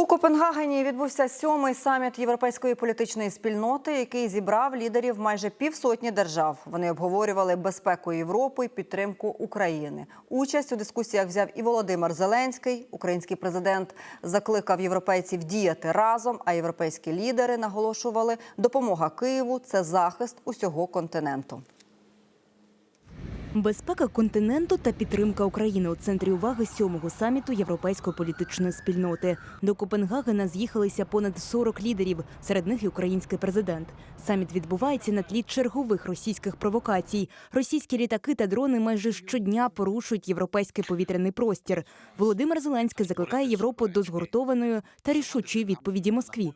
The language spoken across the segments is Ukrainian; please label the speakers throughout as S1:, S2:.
S1: У Копенгагені відбувся сьомий саміт європейської політичної спільноти, який зібрав лідерів майже півсотні держав. Вони обговорювали безпеку Європи і підтримку України. Участь у дискусіях взяв і Володимир Зеленський. Український президент закликав європейців діяти разом. А європейські лідери наголошували, допомога Києву це захист усього континенту.
S2: Безпека континенту та підтримка України у центрі уваги сьомого саміту європейської політичної спільноти. До Копенгагена з'їхалися понад 40 лідерів, серед них і український президент. Саміт відбувається на тлі чергових російських провокацій. Російські літаки та дрони майже щодня порушують європейський повітряний простір. Володимир Зеленський закликає Європу до згуртованої та рішучої відповіді Москві.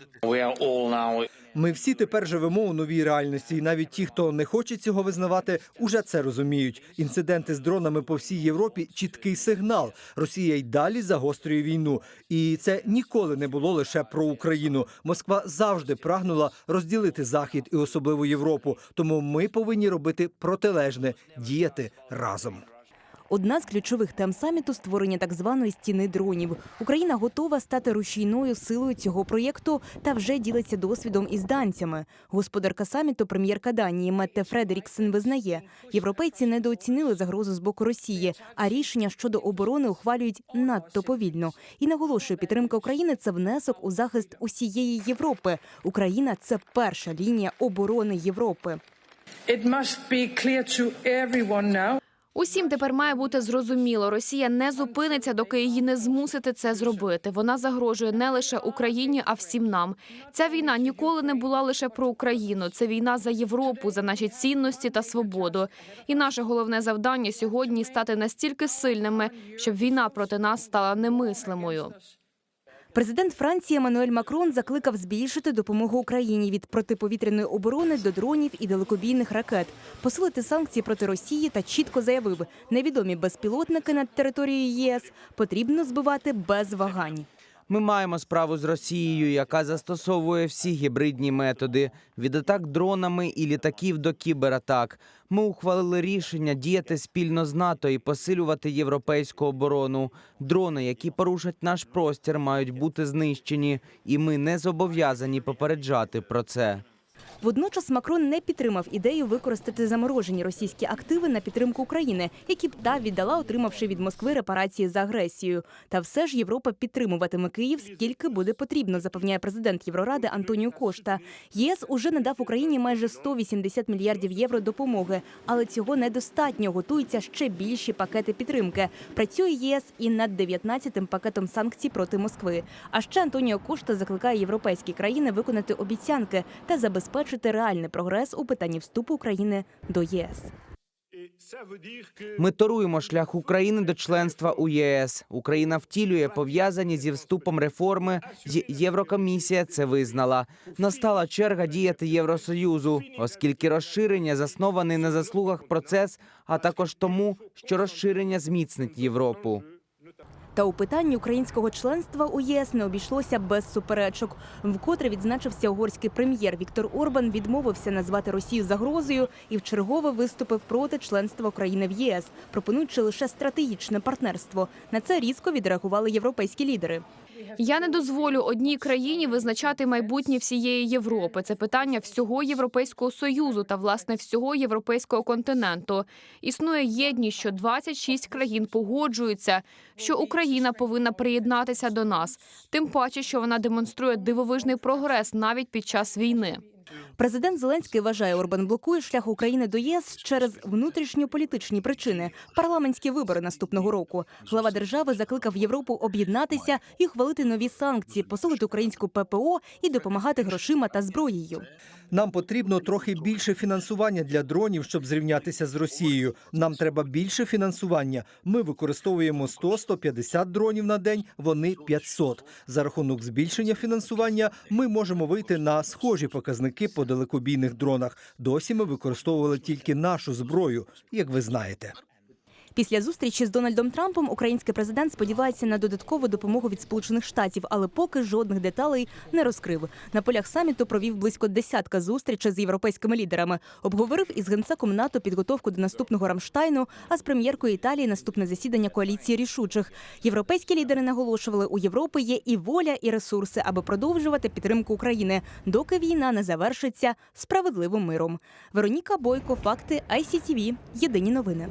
S3: Ми всі тепер живемо у новій реальності, і навіть ті, хто не хоче цього визнавати, уже це розуміють. Інциденти з дронами по всій Європі чіткий сигнал. Росія й далі загострює війну, і це ніколи не було лише про Україну. Москва завжди прагнула розділити захід і особливо Європу. Тому ми повинні робити протилежне діяти разом.
S2: Одна з ключових тем саміту створення так званої стіни дронів. Україна готова стати рушійною силою цього проєкту та вже ділиться досвідом із данцями. Господарка саміту, прем'єрка Данії Метте Фредеріксен визнає, європейці недооцінили загрозу з боку Росії, а рішення щодо оборони ухвалюють надто повільно. І наголошує, підтримка України це внесок у захист усієї Європи. Україна це перша лінія оборони Європи.
S4: It must be clear to everyone now
S5: Усім тепер має бути зрозуміло, Росія не зупиниться, доки її не змусити це зробити. Вона загрожує не лише Україні, а всім нам. Ця війна ніколи не була лише про Україну. Це війна за Європу, за наші цінності та свободу. І наше головне завдання сьогодні стати настільки сильними, щоб війна проти нас стала немислимою.
S2: Президент Франції Еммануель Макрон закликав збільшити допомогу Україні від протиповітряної оборони до дронів і далекобійних ракет, посилити санкції проти Росії та чітко заявив, невідомі безпілотники над територією ЄС потрібно збивати без вагань.
S6: Ми маємо справу з Росією, яка застосовує всі гібридні методи від атак дронами і літаків до кібератак. Ми ухвалили рішення діяти спільно з НАТО і посилювати європейську оборону. Дрони, які порушать наш простір, мають бути знищені, і ми не зобов'язані попереджати про це.
S2: Водночас Макрон не підтримав ідею використати заморожені російські активи на підтримку України, які б та віддала, отримавши від Москви репарації за агресію. Та все ж Європа підтримуватиме Київ скільки буде потрібно, запевняє президент Євроради Антоніо Кошта. ЄС уже надав Україні майже 180 мільярдів євро допомоги, але цього недостатньо. Готуються ще більші пакети підтримки. Працює ЄС і над 19-тим пакетом санкцій проти Москви. А ще Антоніо Кошта закликає європейські країни виконати обіцянки та забезпечити реальний прогрес у питанні вступу України до ЄС.
S6: Ми торуємо шлях України до членства у ЄС. Україна втілює пов'язані зі вступом реформи. Єврокомісія це визнала. Настала черга діяти Євросоюзу, оскільки розширення заснований на заслугах процес, а також тому, що розширення зміцнить Європу.
S2: Та у питанні українського членства у ЄС не обійшлося без суперечок. Вкотре відзначився угорський прем'єр Віктор Орбан, відмовився назвати Росію загрозою і вчергове виступив проти членства України в ЄС, пропонуючи лише стратегічне партнерство. На це різко відреагували європейські лідери.
S5: Я не дозволю одній країні визначати майбутнє всієї Європи. Це питання всього Європейського союзу та власне всього європейського континенту. Існує єдність, що 26 країн погоджуються, що Україна повинна приєднатися до нас, тим паче, що вона демонструє дивовижний прогрес навіть під час війни.
S2: Президент Зеленський вважає, Орбан блокує шлях України до ЄС через внутрішньополітичні причини парламентські вибори наступного року. Глава держави закликав Європу об'єднатися і ухвалити нові санкції, посилити українську ППО і допомагати грошима та зброєю.
S3: Нам потрібно трохи більше фінансування для дронів, щоб зрівнятися з Росією. Нам треба більше фінансування. Ми використовуємо 100-150 дронів на день. Вони 500. За рахунок збільшення фінансування ми можемо вийти на схожі показники далекобійних дронах. Досі ми використовували тільки нашу зброю, як ви знаєте.
S2: Після зустрічі з Дональдом Трампом український президент сподівається на додаткову допомогу від Сполучених Штатів, але поки жодних деталей не розкрив. На полях саміту провів близько десятка зустрічей з європейськими лідерами. Обговорив із генсеком НАТО підготовку до наступного Рамштайну, а з прем'єркою Італії наступне засідання коаліції рішучих. Європейські лідери наголошували, у Європи є і воля, і ресурси, аби продовжувати підтримку України, доки війна не завершиться справедливим миром. Вероніка Бойко, факти ICTV. Єдині новини.